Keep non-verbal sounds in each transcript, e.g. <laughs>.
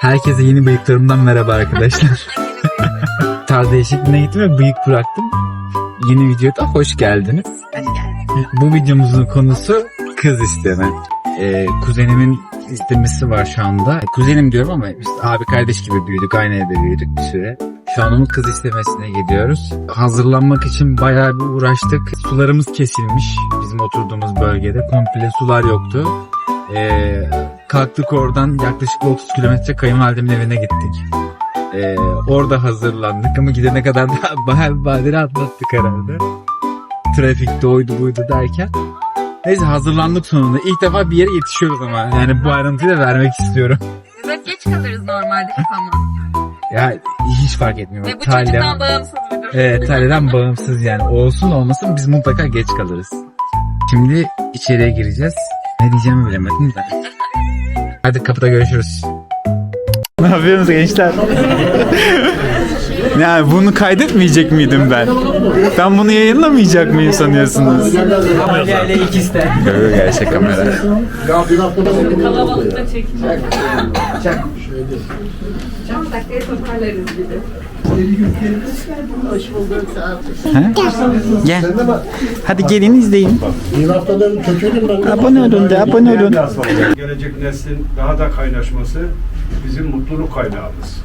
Herkese yeni bıyıklarımdan merhaba arkadaşlar. <laughs> Tarz değişikliğine gittim ve bıyık bıraktım. Yeni videoda hoş geldiniz. Bu videomuzun konusu kız isteme. Ee, kuzenimin istemesi var şu anda. Kuzenim diyorum ama biz abi kardeş gibi büyüdük. Aynı evde büyüdük bir süre. Şu an onun kız istemesine gidiyoruz. Hazırlanmak için bayağı bir uğraştık. Sularımız kesilmiş bizim oturduğumuz bölgede. Komple sular yoktu. Ee, kalktık oradan yaklaşık 30 kilometre kayınvalidemin evine gittik. Ee, orada hazırlandık ama gidene kadar da <laughs> bayağı bir badire atlattık herhalde. Trafikte oydu buydu derken. Neyse hazırlandık sonunda. İlk defa bir yere yetişiyoruz ama. Yani bu ayrıntıyı da vermek istiyorum. Biz hep geç kalırız normalde ama. Ya hiç fark etmiyor. Ve bu çocuktan bağımsız bir durum. Evet, Talya'dan bağımsız yani. Olsun olmasın biz mutlaka geç kalırız. Şimdi içeriye gireceğiz. Ne diyeceğimi bilemedim de. Hadi kapıda görüşürüz. Ne yapıyorsunuz gençler? <laughs> yani bunu kaydetmeyecek miydim ben? Ben bunu yayınlamayacak mıyım sanıyorsunuz? Kamerayla ikisi de. Görüyor gerçek kamera. Kalabalıkta çekiyor. Çok dakikaya toparlarız gibi. Gel. Hadi gelin izleyin. Bir haftadan kötüydüm ben. Abone olun de abone olun. Gelecek neslin daha da kaynaşması bizim mutluluk kaynağımız.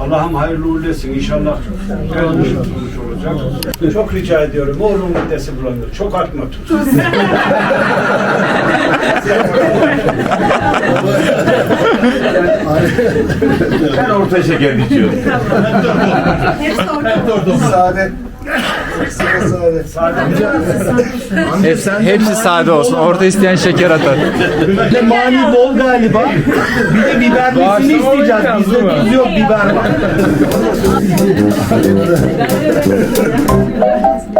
Allah'ım hayırlı uğurlu etsin. İnşallah güzel bir sonuç olacak. Çok rica ediyorum. Oğlum midesi bulanır. Çok artma tut. Ben orta şeker içiyorum. Sade. Sade. Hepsi, hepsi sade olsun. Orta isteyen şeker atar. Bir de mani bol galiba. Bir de biberlisini isteyeceğiz. Bizde tuz yok biber var.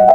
<laughs>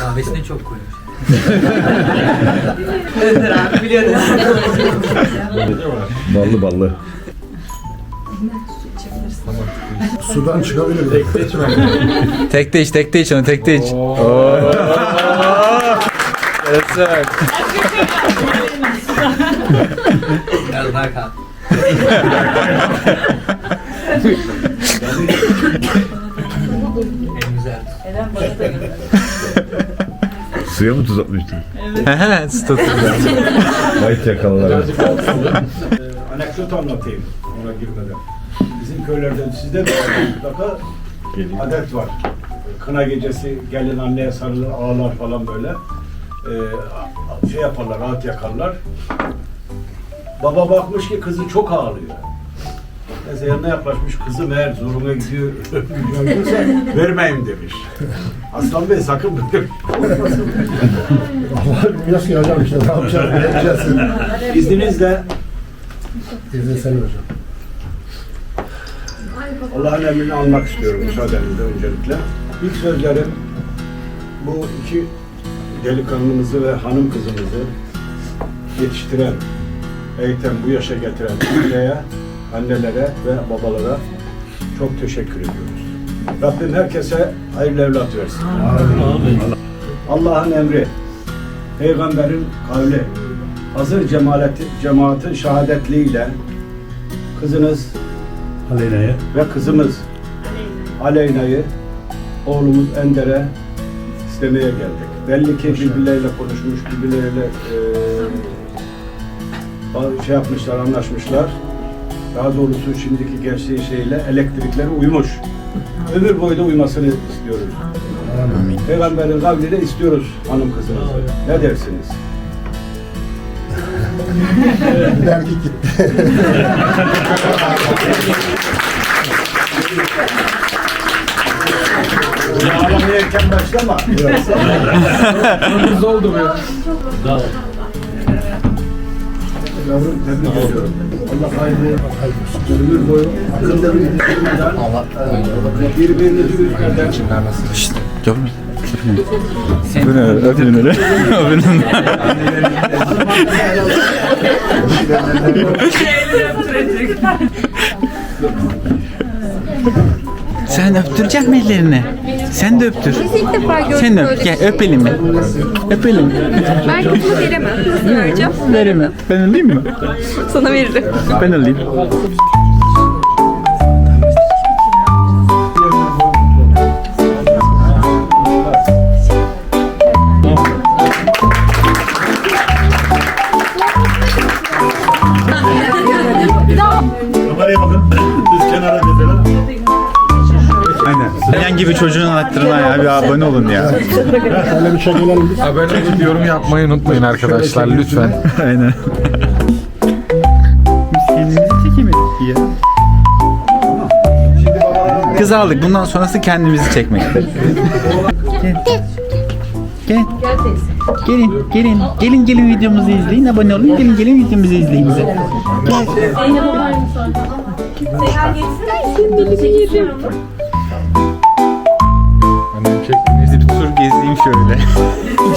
Kahvesini çok koymuş. Önder abi biliyorum. Ballı ballı. Sudan çıkabilir mi? <laughs> Tekte iç, tekte iç onu, tekte iç. Yarasın. Biraz daha kal. en güzel. Suya mı tuz atmıştın? Hehe, statü. Vay çakallar. Anekdot anlatayım ona girmeden. Bizim köylerde sizde de <coughs> mutlaka adet var. Kına gecesi gelin anneye sarılır, ağlar falan böyle. Ee, şey yaparlar, rahat yakarlar. Baba bakmış ki kızı çok ağlıyor. Neyse yanına yaklaşmış, kızım eğer zoruna gidiyor, <laughs> gidiyorsa vermeyim demiş. Aslan Bey sakın böyle Nasıl geleceğim işte ne yapacağım bileceğiz. İzninizle sen hocam. Allah'ın emrini almak istiyorum müsaadenizle öncelikle. İlk sözlerim bu iki delikanlımızı ve hanım kızımızı yetiştiren, eğiten, bu yaşa getiren anneye, annelere ve babalara çok teşekkür ediyoruz. Rabbim herkese hayırlı evlat versin. Allah'ın emri, peygamberin kavli, hazır cemaaleti, cemaatin şehadetliğiyle kızınız Aleyna'ya. ve kızımız Aleyna'yı oğlumuz Ender'e istemeye geldik. Belli ki birbirleriyle konuşmuş, birbirleriyle eee, şey yapmışlar, anlaşmışlar. Daha doğrusu şimdiki gençliğin şeyiyle elektrikleri uymuş. Ömür boyu da uymasını istiyoruz. Peygamberin kavliyle istiyoruz hanım kızımızı. Ne dersiniz? Ağlamaya erken başlama. Hızlı oldu bu ya. Yavrum tebrik ediyorum. Allah hayırlı ömür boyu akılda bir düşünmeden birbirinizi üzmeden Bu ne? Öpün öyle. Öpün Sen öptürecek mi ellerini? Sen de öptür. Biz ilk defa gördük Sen böyle öp. bir Gel şey. öp elimi. Öp elimi. Ben kızımı veremem. Nasıl vereceğim? Veremem. Ben alayım mı? Sana veririm. Ben alayım. Düz kenara mesela. Aynen. Yan gibi çocuğun hatırına ya bir abone olun ya. Abone olup yorum yapmayı unutmayın arkadaşlar lütfen. Aynen. Biz kendimizi çekemedik ya. Kız aldık. Bundan sonrası kendimizi çekmekte. Gel. Gel. Gelin, gelin. Gelin gelin videomuzu izleyin. Abone olun. Gelin gelin videomuzu izleyin bize. Annem çekti. Bizi bir tur gezeyim şöyle.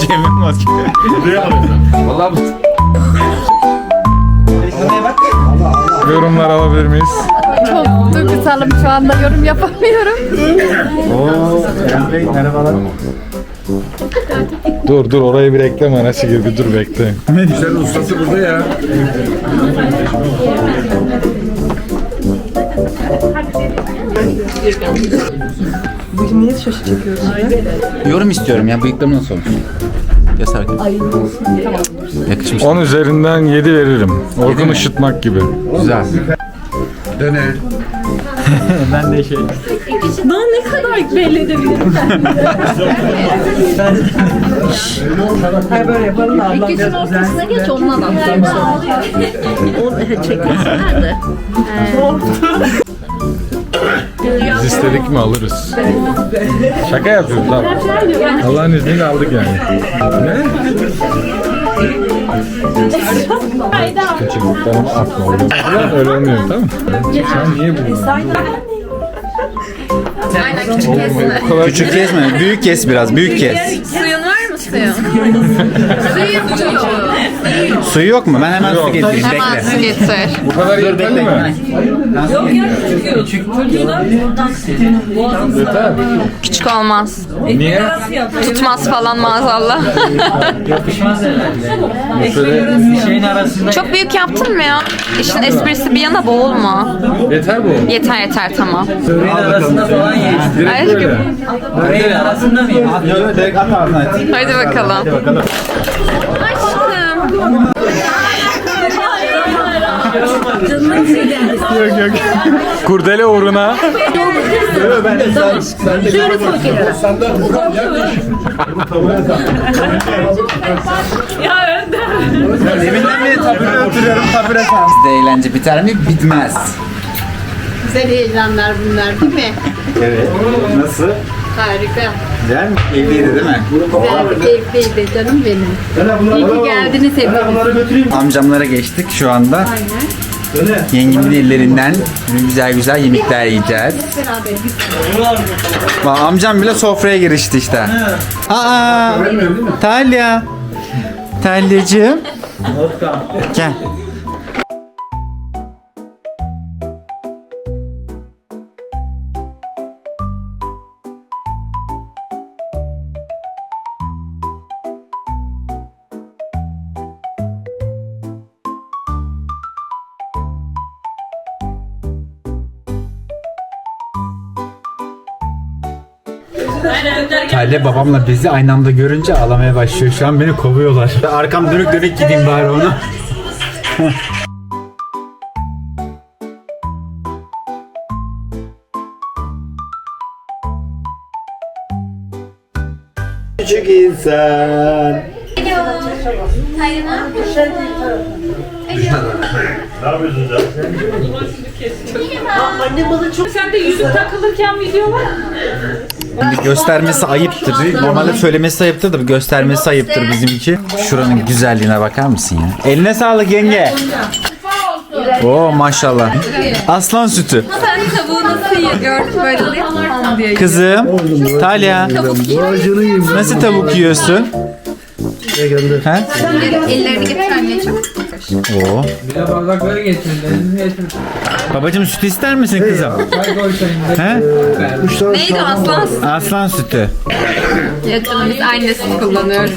<laughs> Cem'in maske. Vallahi bu... Yorumlar alabilir miyiz? Çok duygusalım şu anda yorum yapamıyorum. Oo, Bey merhabalar. Dur dur orayı bir ekleme nasıl girdi dur bekle. Güzel ustası burada ya. Yorum istiyorum ya. Bıyıklarım nasıl olmuş? Yasak. Yakışmış. 10 üzerinden 7 veririm. Orkun ışıtmak gibi. Güzel. Dene. <laughs> ben de şey. Daha ne kadar belli edebilirim? İkisinin ortasına geç ondan at. O çekmesinler de. Biz istedik mi alırız. Şaka yapıyoruz abi. Allah'ın izniyle aldık yani. Ne? Küçüklüklerimi atma oğlum. Öyle olmuyor tamam? Sen niye bu? Aynen küçük kesme. Küçük kesme. Büyük kes biraz. Büyük kes. Suyun var mı suyun? Suyun suyu. Suyu yok mu? Ben hemen su getireyim. Hemen Bekle. su getir. bu kadar yeterli mi? Yeter. Küçük olmaz. Niye? Tutmaz falan maazallah. <laughs> Şöyle Çok büyük yaptın mı ya? İşin esprisi bir yana boğulma. yeter bu. Yeter yeter tamam. arasında falan ye. Aşkım. Böyle. Böreğin arasında mı? Yok direkt at ağzına. Hadi bakalım. Aşkım. Yok yok. Kurdele uğruna. Deminden beri tabure oturuyorum tabure sen. Sizde eğlence biter mi? Bitmez. Güzel heyecanlar bunlar değil mi? Evet. Nasıl? Harika. Güzel mi? Keyifliydi değil mi? Güzel keyifliydi canım benim. İyi ki geldiniz hepiniz. Amcamlara geçtik şu anda. Yengemin ellerinden güzel güzel yemekler yiyeceğiz. Bak amcam bile sofraya girişti işte. Aa, Talya. Talyacığım. Gel. Talya babamla bizi aynı anda görünce ağlamaya başlıyor. Şu an beni kovuyorlar. Arkam dönük dönük gideyim bari ona. Küçük insan. Şimdi göstermesi ayıptır. Normalde söylemesi ayıptır da göstermesi ayıptır bizimki. Şuranın güzelliğine bakar mısın ya? Eline sağlık yenge. Oo maşallah. Aslan sütü. Sen tavuğu nasıl yiyor? Gördün böyle oluyor. Ham diye. Kızım. Talya. Nasıl tavuk yiyorsun? He? Ellerini getir anneciğim. Oo. Bir de bardakları getirin. Babacım süt ister misin kızım? Çay koy çayını. He? Neydi aslan? Aslan sütü. Yakın biz annesini kullanıyoruz.